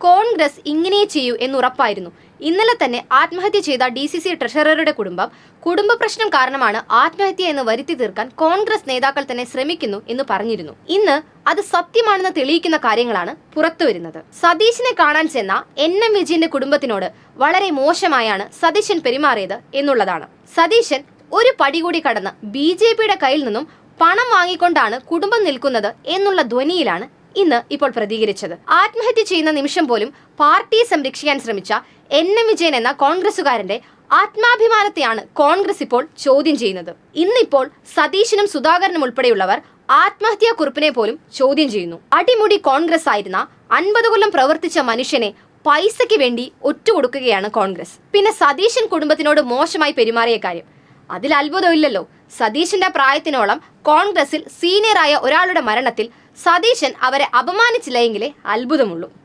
കോൺഗ്രസ് ഇങ്ങനെ ചെയ്യൂ എന്നുറപ്പായിരുന്നു. ഇന്നലെ തന്നെ ആത്മഹത്യ ചെയ്ത ഡി സി സി ട്രഷററുടെ കുടുംബം കുടുംബ പ്രശ്നം കാരണമാണ് ആത്മഹത്യ എന്ന് വരുത്തി തീർക്കാൻ കോൺഗ്രസ് നേതാക്കൾ തന്നെ ശ്രമിക്കുന്നു എന്ന് പറഞ്ഞിരുന്നു. ഇന്ന് അത് സത്യമാണെന്ന് തെളിയിക്കുന്ന കാര്യങ്ങളാണ് പുറത്തുവരുന്നത് സതീശിനെ കാണാൻ ചെന്ന എൻ എം വിജയന്റെ കുടുംബത്തിനോട് വളരെ മോശമായാണ് സതീശൻ പെരുമാറിയത് എന്നുള്ളതാണ്. സതീശൻ ഒരു പടി കൂടി കടന്ന് ബി കയ്യിൽ നിന്നും പണം വാങ്ങിക്കൊണ്ടാണ് കുടുംബം നിൽക്കുന്നത് എന്നുള്ള ധ്വനിയിലാണ് ഇന്ന് ഇപ്പോൾ പ്രതികരിച്ചത്. ആത്മഹത്യ ചെയ്യുന്ന നിമിഷം പോലും പാർട്ടിയെ സംരക്ഷിക്കാൻ ശ്രമിച്ച എൻ എം വിജയൻ എന്ന കോൺഗ്രസുകാരന്റെ ആത്മാഭിമാനത്തെയാണ് കോൺഗ്രസ് ഇപ്പോൾ ചോദ്യം ചെയ്യുന്നത്. ഇന്നിപ്പോൾ സതീശനും സുധാകരനും ഉൾപ്പെടെയുള്ളവർ ആത്മഹത്യാ കുറിപ്പിനെ പോലും ചോദ്യം ചെയ്യുന്നു. അടിമുടി കോൺഗ്രസ് ആയിരുന്ന അൻപത് കൊല്ലം പ്രവർത്തിച്ച മനുഷ്യനെ പൈസയ്ക്ക് വേണ്ടി ഒറ്റുകൊടുക്കുകയാണ് കോൺഗ്രസ്. പിന്നെ സതീശൻ കുടുംബത്തിനോട് മോശമായി പെരുമാറിയ കാര്യം. അതിൽ അത്ഭുതമില്ലല്ലോ. സതീശന്റെ പ്രായത്തിനോളം കോൺഗ്രസിൽ സീനിയറായ ഒരാളുടെ മരണത്തിൽ സതീശൻ അവരെ അപമാനിച്ചില്ല എങ്കിലേ അത്ഭുതമുള്ളൂ.